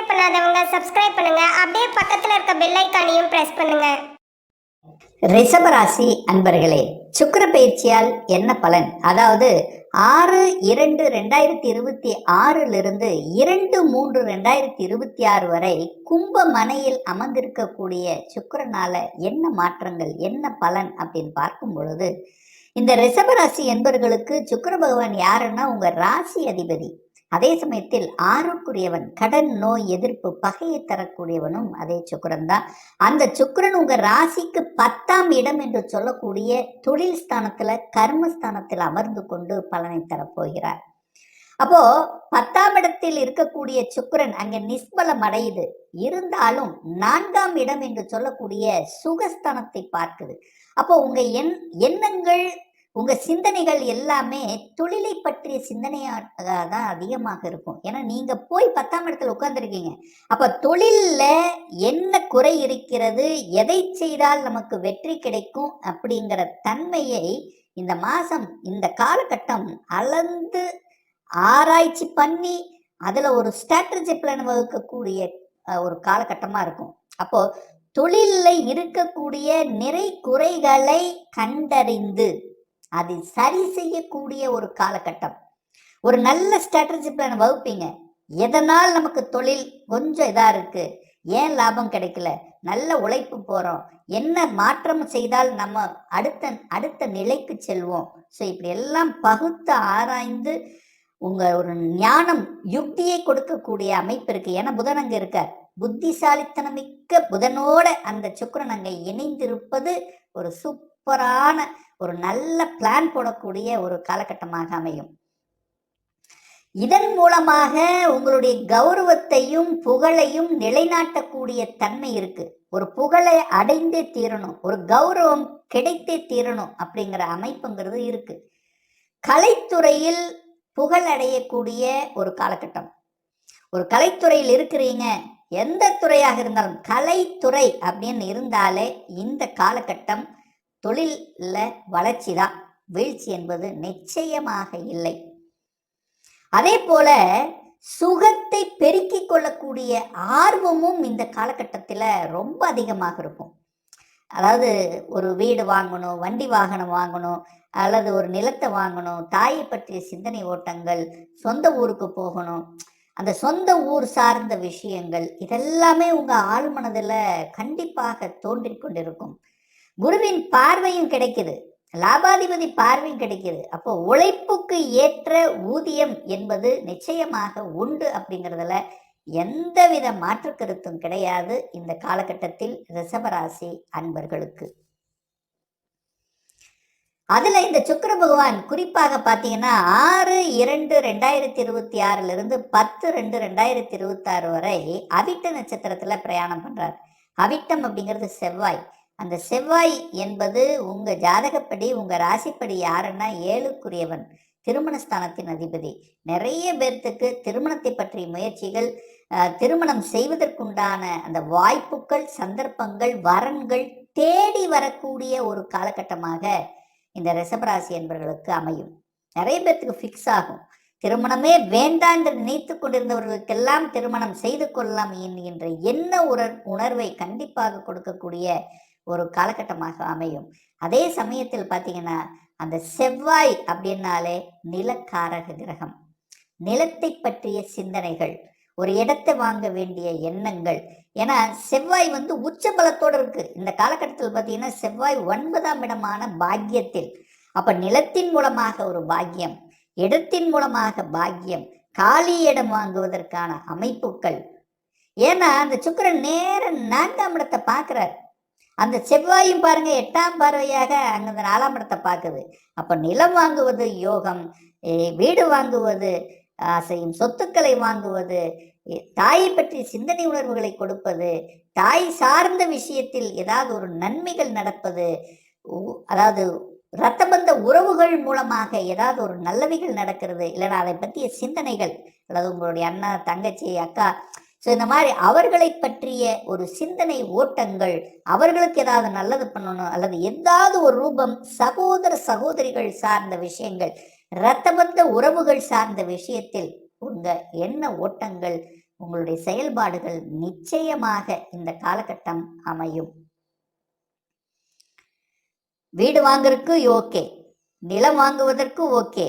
Subscribe பண்ணாதவங்க subscribe பண்ணுங்க. அப்படியே பக்கத்துல இருக்க பெல் ஐக்கானையும் பிரஸ் பண்ணுங்க. ரிஷபராசி அன்பர்களே சுக்கர பயிற்சியால் என்ன பலன்? அதாவது ஆறு இரண்டு ரெண்டாயிரத்தி இருபத்தி ஆறிலிருந்து இரண்டு மூன்று ரெண்டாயிரத்தி இருபத்தி ஆறு வரை கும்ப மனையில் அமர்ந்திருக்கக்கூடிய சுக்கிரனால என்ன மாற்றங்கள் என்ன பலன் அப்படின்னு பார்க்கும் பொழுது இந்த ரிஷபராசி என்பவர்களுக்கு சுக்கர பகவான் யாருன்னா உங்க ராசி அதிபதி. அதே சமயத்தில் ஆறுக்குரியவன் கடன் நோய் எதிர்ப்பு பகையை தரக்கூடியவனும் அதே சுக்கரன் தான். அந்த சுக்கிரன் உங்க ராசிக்கு பத்தாம் இடம் என்று சொல்லக்கூடிய தொழில் ஸ்தானத்துல கர்மஸ்தானத்தில் அமர்ந்து கொண்டு பலனை தரப்போகிறார் அப்போ பத்தாம் இடத்தில் இருக்கக்கூடிய சுக்கிரன் அங்க நிஸ்பலம் அடையுது. இருந்தாலும் நான்காம் இடம் என்று சொல்லக்கூடிய சுகஸ்தானத்தை பார்க்குது. அப்போ உங்க எண் எண்ணங்கள் உங்க சிந்தனைகள் எல்லாமே தொழிலை பற்றிய சிந்தனையாக தான் அதிகமாக இருக்கும். ஏன்னா நீங்க போய் பத்தாம் இடத்துல உட்கார்ந்துருக்கீங்க. அப்ப தொழில்ல என்ன குறை இருக்கிறது எதை செய்தால் நமக்கு வெற்றி கிடைக்கும் அப்படிங்கிற தன்மையை இந்த மாசம் இந்த காலகட்டம் அளந்து ஆராய்ச்சி பண்ணி அதுல ஒரு ஸ்ட்ராட்டஜி பிளான் வகுக்கக்கூடிய ஒரு காலகட்டமா இருக்கும். அப்போ தொழிலில் இருக்கக்கூடிய நிறை குறைகளை கண்டறிந்து அதை சரி செய்யக்கூடிய ஒரு காலகட்டம். ஒரு நல்ல ஸ்ட்ராட்டஜி பிளான் வகுப்பீங்க. எதனால் நமக்கு தொழில் கொஞ்சம் இதாக இருக்கு? ஏன் லாபம் கிடைக்கல? நல்ல உழைப்பு போகிறோம் என்ன மாற்றம் செய்தால் நம்ம அடுத்த அடுத்த நிலைக்கு செல்வோம்? ஸோ இப்படி எல்லாம் பகுத்து ஆராய்ந்து உங்கள் ஒரு ஞானம் யுக்தியை கொடுக்கக்கூடிய அமைப்பு இருக்குது ஏன்னா புதன் அங்கே இருக்கார். புத்திசாலித்தனமிக்க புதனோட அந்த சுக்கரன் அங்கே இணைந்திருப்பது ஒரு சூப்பரான ஒரு நல்ல பிளான் போடக்கூடிய ஒரு காலகட்டமாக அமையும். இதன் மூலமாக உங்களுடைய கௌரவத்தையும் புகழையும் நிலைநாட்டக்கூடிய தன்மை இருக்கு. ஒரு புகழை அடைந்தே தீரணும் ஒரு கௌரவம் கிடைத்தே தீரணும் அப்படிங்கிற அமைப்புங்கிறது இருக்கு. கலைத்துறையில் புகழ் அடையக்கூடிய ஒரு காலகட்டம். ஒரு கலைத்துறையில் இருக்கிறீங்க எந்த துறையாக இருந்தாலும் கலைத்துறை அப்படின்னு இருந்தாலே இந்த காலகட்டம் தொழிலில் வளர்ச்சி தான். வீழ்ச்சி என்பது நிச்சயமாக இல்லை. அதே போல சுகத்தை பெருக்கிக் கொள்ளக்கூடிய ஆர்வமும் இந்த காலகட்டத்தில் ரொம்ப அதிகமாக இருக்கும். அதாவது ஒரு வீடு வாங்கணும் வண்டி வாகனம் வாங்கணும் அல்லது ஒரு நிலத்தை வாங்கணும் தாயை பற்றிய சிந்தனை ஓட்டங்கள் சொந்த ஊருக்கு போகணும் அந்த சொந்த ஊர் சார்ந்த விஷயங்கள் இதெல்லாமே உங்கள் ஆழ்மனதில் கண்டிப்பாக தோன்றிக் கொண்டிருக்கும். குருவின் பார்வையும் கிடைக்குது. லாபாதிபதி பார்வையும் கிடைக்குது. அப்போ உழைப்புக்கு ஏற்ற ஊதியம் என்பது நிச்சயமாக உண்டு அப்படிங்கிறதுல எந்தவித மாற்று கருத்தும் கிடையாது இந்த காலகட்டத்தில் ரிஷபராசி அன்பர்களுக்கு. அதுல இந்த சுக்கர பகவான் குறிப்பாக பார்த்தீங்கன்னா ஆறு இரண்டு ரெண்டாயிரத்தி இருபத்தி ஆறுல இருந்து பத்து ரெண்டு ரெண்டாயிரத்தி இருபத்தி ஆறு வரை அவிட்ட நட்சத்திரத்துல பிரயாணம் பண்றார். அவிட்டம் அப்படிங்கிறது செவ்வாய். அந்த செவ்வாய் என்பது உங்கள் ஜாதகப்படி உங்கள் ராசிப்படி யாருன்னா ஏழுக்குரியவன் திருமணஸ்தானத்தின் அதிபதி. நிறைய பேர்த்துக்கு திருமணத்தை பற்றிய முயற்சிகள் திருமணம் செய்வதற்குண்டான அந்த வாய்ப்புகள் சந்தர்ப்பங்கள் வரன்கள் தேடி வரக்கூடிய ஒரு காலகட்டமாக இந்த ரிஷபராசி என்பவர்களுக்கு அமையும். நிறைய பேர்த்துக்கு ஃபிக்ஸ் ஆகும். திருமணமே வேண்டாம் என்று நினைத்து கொண்டிருந்தவர்களுக்கெல்லாம் திருமணம் செய்து கொள்ளலாம் என்கின்ற என்ன உணர்வை கண்டிப்பாக கொடுக்கக்கூடிய ஒரு காலகட்டமாக அமையும். அதே சமயத்தில் பார்த்தீங்கன்னா அந்த செவ்வாய் அப்படின்னாலே நிலக்காரக கிரகம். நிலத்தை பற்றிய சிந்தனைகள் ஒரு இடத்தை வாங்க வேண்டிய எண்ணங்கள். ஏன்னா செவ்வாய் வந்து உச்ச பலத்தோடு இருக்கு. இந்த காலகட்டத்தில் பார்த்தீங்கன்னா செவ்வாய் ஒன்பதாம் இடமான பாக்கியத்தில். அப்ப நிலத்தின் மூலமாக ஒரு பாக்கியம் இடத்தின் மூலமாக பாக்கியம் காலி இடம் வாங்குவதற்கான அமைப்புகள். ஏன்னா அந்த சுக்கரன் நேர நான்காம் இடத்தை பார்க்குறார். அந்த செவ்வாயும் பாருங்க எட்டாம் பார்வையாக அங்கே அந்த நாலாம் இடத்தை பார்க்குது. அப்ப நிலம் வாங்குவது யோகம் வீடு வாங்குவது ஆசையும் சொத்துக்களை வாங்குவது தாயை பற்றிய சிந்தனை உணர்வுகளை கொடுப்பது தாய் சார்ந்த விஷயத்தில் ஏதாவது ஒரு நன்மைகள் நடப்பது உ- அதாவது ரத்தபந்த உறவுகள் மூலமாக ஏதாவது ஒரு நல்லவைகள் நடக்கிறது இல்லைன்னா அதை பற்றிய சிந்தனைகள் அதாவது உங்களுடைய அண்ணா தங்கச்சி அக்கா ஸோ இந்த மாதிரி அவர்களை பற்றிய ஒரு சிந்தனை ஓட்டங்கள் அவர்களுக்கு ஏதாவது நல்லது பண்ணணும் அல்லது ஏதாவது ஒரு ரூபம் சகோதர சகோதரிகள் சார்ந்த விஷயங்கள் இரத்தபந்த உறவுகள் சார்ந்த விஷயத்தில் உங்க எண்ண ஓட்டங்கள் உங்களுடைய செயல்பாடுகள் நிச்சயமாக இந்த காலகட்டம் அமையும். வீடு வாங்குறதுக்கு ஓகே நிலம் வாங்குவதற்கு ஓகே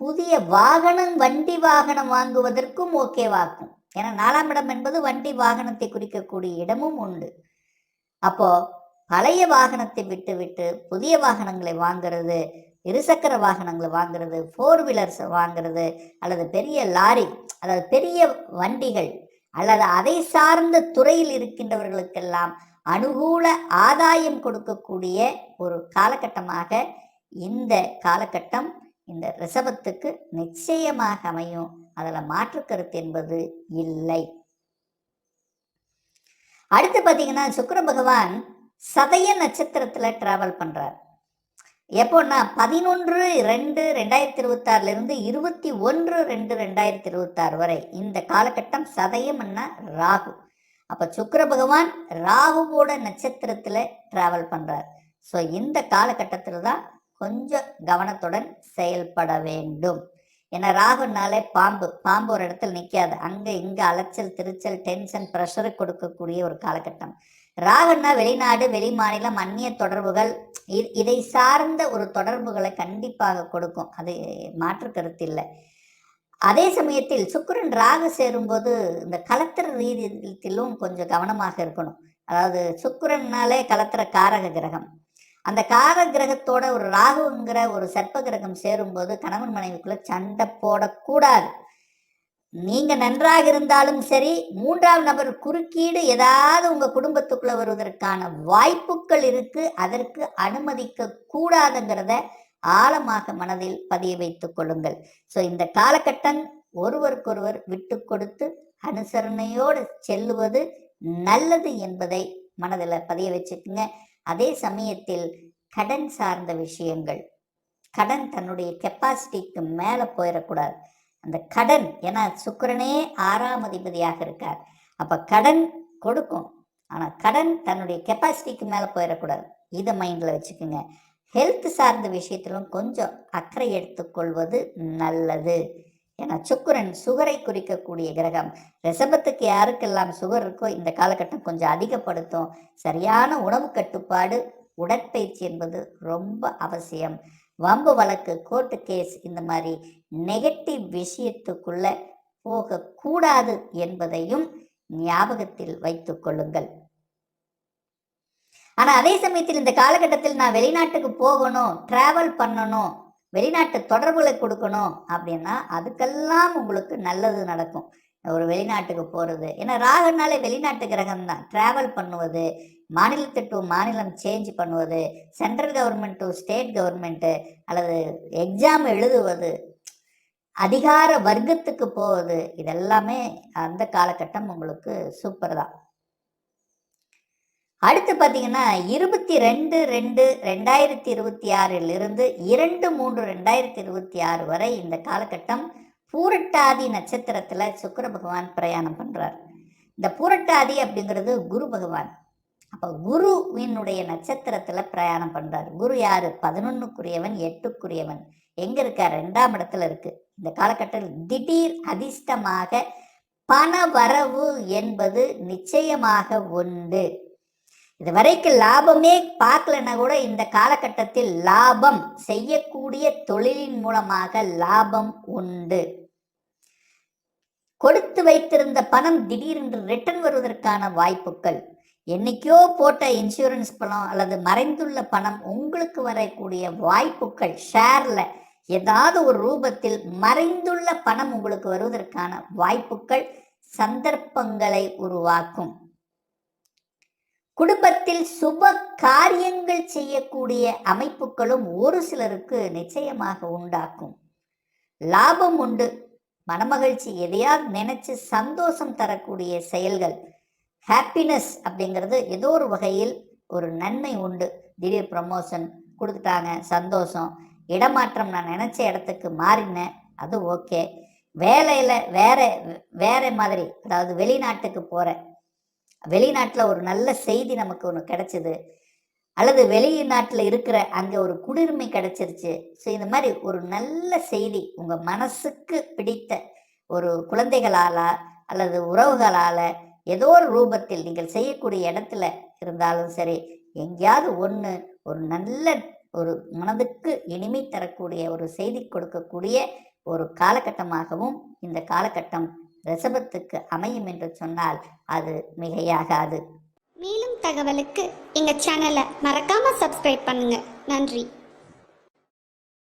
புதிய வாகனம் வண்டி வாகனம் வாங்குவதற்கும் ஓகேவாக்கும் ஏன்னா நாலாம் இடம் என்பது வண்டி வாகனத்தை குறிக்கக்கூடிய இடமும் உண்டு. அப்போ பழைய வாகனத்தை விட்டு விட்டு புதிய வாகனங்களை வாங்குறது இருசக்கர வாகனங்களை வாங்கிறது ஃபோர் வீலர்ஸ் வாங்குறது அல்லது பெரிய லாரி அதாவது பெரிய வண்டிகள் அல்லது அதை சார்ந்த துறையில் இருக்கின்றவர்களுக்கெல்லாம் அனுகூல ஆதாயம் கொடுக்கக்கூடிய ஒரு காலகட்டமாக இந்த காலகட்டம் இந்த ரிஷபத்துக்கு நிச்சயமாக அமையும். அதில் மாற்று கருத்து என்பது இல்லை. அடுத்து பார்த்தீங்கன்னா சுக்கர பகவான் சதய நட்சத்திரத்தில் டிராவல் பண்ணுறார் எப்போன்னா பதினொன்று ரெண்டு ரெண்டாயிரத்தி இருபத்தாறுலேருந்து இருபத்தி ஒன்று ரெண்டு ரெண்டாயிரத்தி இருபத்தாறு வரை இந்த காலகட்டம் சதயம்னா ராகு. அப்போ சுக்கர பகவான் ராகுவோட நட்சத்திரத்தில் ட்ராவல் பண்ணுறார் ஸோ இந்த காலகட்டத்தில் தான் கொஞ்சம் கவனத்துடன் செயல்பட வேண்டும். ஏன்னா ராகுனாலே பாம்பு பாம்பு ஒரு இடத்துல நிற்காது அங்கே இங்கே அலைச்சல் திருச்சல் டென்ஷன் ப்ரெஷரு கொடுக்கக்கூடிய ஒரு காலகட்டம். ராகுன்னா வெளிநாடு வெளி மாநிலம் அந்நிய தொடர்புகள் இதை சார்ந்த ஒரு தொடர்புகளை கண்டிப்பாக கொடுக்கும். அது மாற்று கருத்து இல்லை. அதே சமயத்தில் சுக்கரன் ராகு சேரும்போது இந்த கலத்திர ரீதியிலும் கொஞ்சம் கவனமாக இருக்கணும். அதாவது சுக்கரன்னாலே கலத்திர காரக கிரகம். அந்த கார கிரகத்தோட ஒரு ராகுங்கிற ஒரு சர்ப்ப கிரகம் சேரும்போது கணவன் மனைவிக்குள்ள சண்டை போடக்கூடாது. நீங்க நன்றாக இருந்தாலும் சரி மூன்றாம் நபர் குறுக்கீடு ஏதாவது உங்க குடும்பத்துக்குள்ள வருவதற்கான வாய்ப்புகள் இருக்கு அதற்கு அனுமதிக்க கூடாதுங்கிறத ஆழமாக மனதில் பதிய வைத்துக் கொள்ளுங்கள். ஸோ இந்த காலகட்டம் ஒருவருக்கொருவர் விட்டு கொடுத்து அனுசரணையோடு செல்லுவது நல்லது என்பதை மனதில் பதிய வச்சுக்குங்க. அதே சமயத்தில் கடன் சார்ந்த விஷயங்கள். கடன் தன்னுடைய கெப்பாசிட்டிக்கு மேலே போயிடக்கூடாது அந்த கடன் ஏன்னா சுக்கரனே ஆறாம் அதிபதியாக இருக்கார். அப்போ கடன் கொடுக்கும். ஆனால் கடன் தன்னுடைய கெப்பாசிட்டிக்கு மேலே போயிடக்கூடாது இதை மைண்டில் வச்சுக்கோங்க. ஹெல்த் சார்ந்த விஷயத்திலும் கொஞ்சம் அக்கறை எடுத்துக்கொள்வது நல்லது. ஏன்னா சுக்குரன் சுகரை குறிக்கக்கூடிய கிரகம். ரிசபத்துக்கு யாருக்கெல்லாம் சுகர் இருக்கோ இந்த காலகட்டம் கொஞ்சம் அதிகப்படுத்தும். சரியான உணவு கட்டுப்பாடு உடற்பயிற்சி என்பது ரொம்ப அவசியம். வம்பு வழக்கு கோர்ட்டு கேஸ் இந்த மாதிரி நெகட்டிவ் விஷயத்துக்குள்ள போகக்கூடாது என்பதையும் ஞாபகத்தில் வைத்துக் கொள்ளுங்கள். ஆனால் அதே சமயத்தில் இந்த காலகட்டத்தில் நான் வெளிநாட்டுக்கு போகணும் டிராவல் பண்ணணும் வெளிநாட்டு தொடர்புகளை கொடுக்கணும் அப்படின்னா அதுக்கெல்லாம் உங்களுக்கு நல்லது நடக்கும். ஒரு வெளிநாட்டுக்கு போகிறது ஏன்னா ராகுனாலே வெளிநாட்டு கிரகம் தான். ட்ராவல் பண்ணுவது மாநிலத்து டு மாநிலம் சேஞ்ச் பண்ணுவது central government to state government அல்லது எக்ஸாம் எழுதுவது அதிகார வர்க்கத்துக்கு போவது இதெல்லாமே அந்த காலகட்டம் உங்களுக்கு சூப்பர் தான். அடுத்து பார்த்தீங்கன்னா இருபத்தி ரெண்டு ரெண்டு ரெண்டாயிரத்தி இருபத்தி ஆறிலிருந்து இரண்டு மூன்று ரெண்டாயிரத்தி இருபத்தி ஆறு வரை இந்த காலகட்டம் பூரட்டாதி நட்சத்திரத்தில் சுக்கர பகவான் பிரயாணம் பண்ணுறார் இந்த பூரட்டாதி அப்படிங்கிறது குரு பகவான். அப்போ குருவினுடைய நட்சத்திரத்தில் பிரயாணம் பண்ணுறார் குரு யார்? பதினொன்னுக்குரியவன் எட்டுக்குரியவன். எங்கே இருக்கார்? ரெண்டாம் இடத்துல இருக்குது இந்த காலகட்டத்தில் திடீர் அதிர்ஷ்டமாக பண வரவு என்பது நிச்சயமாக உண்டு. இது வரைக்கும் லாபமே பார்க்கலன்னா கூட இந்த காலகட்டத்தில் லாபம் செய்யக்கூடிய தொழிலின் மூலமாக லாபம் உண்டு. கொடுத்து வைத்திருந்த பணம் திடீரென்று ரிட்டர்ன் வருவதற்கான வாய்ப்புகள். என்னைக்கோ போட்ட இன்சூரன்ஸ் பணம் அல்லது மறைந்துள்ள பணம் உங்களுக்கு வரக்கூடிய வாய்ப்புகள். ஷேர்ல ஏதாவது ஒரு ரூபத்தில் மறைந்துள்ள பணம் உங்களுக்கு வருவதற்கான வாய்ப்புகள் சந்தர்ப்பங்களை உருவாக்கும். குடும்பத்தில் சுப காரியங்கள் செய்யக்கூடிய அமைப்புகளும் ஒரு சிலருக்கு நிச்சயமாக உண்டாக்கும். லாபம் உண்டு. மனமகிழ்ச்சி எதையாவது நினைச்சு சந்தோஷம் தரக்கூடிய செயல்கள். ஹாப்பினஸ் அப்படிங்கிறது ஏதோ ஒரு வகையில் ஒரு நன்மை உண்டு. திடீர் ப்ரமோஷன் கொடுத்துட்டாங்க சந்தோஷம். இடமாற்றம் நான் நினச்ச இடத்துக்கு மாறினேன் அது ஓகே வேலையில் வேற வேற மாதிரி அதாவது வெளிநாட்டுக்கு போகிறேன் வெளிநாட்டில் ஒரு நல்ல செய்தி நமக்கு ஒன்று கிடைச்சிது. அல்லது வெளிநாட்டில் இருக்கிற அங்கே ஒரு குடியுரிமை கிடைச்சிருச்சு. ஸோ இந்த மாதிரி ஒரு நல்ல செய்தி உங்கள் மனசுக்கு பிடித்த ஒரு குழந்தைகளால அல்லது உறவுகளால் ஏதோ ஒரு ரூபத்தில் நீங்கள் செய்யக்கூடிய இடத்துல இருந்தாலும் சரி எங்கேயாவது ஒன்று ஒரு நல்ல ஒரு மனதுக்கு இனிமை தரக்கூடிய ஒரு செய்தி கொடுக்கக்கூடிய ஒரு காலகட்டமாகவும் இந்த காலகட்டம் ரிஷபத்துக்கு அமையும் என்று சொன்னால் அது மிகையாகாது. மேலும் தகவலுக்கு எங்கள் சேனலை மறக்காமல் சப்ஸ்கிரைப் பண்ணுங்கள் நன்றி.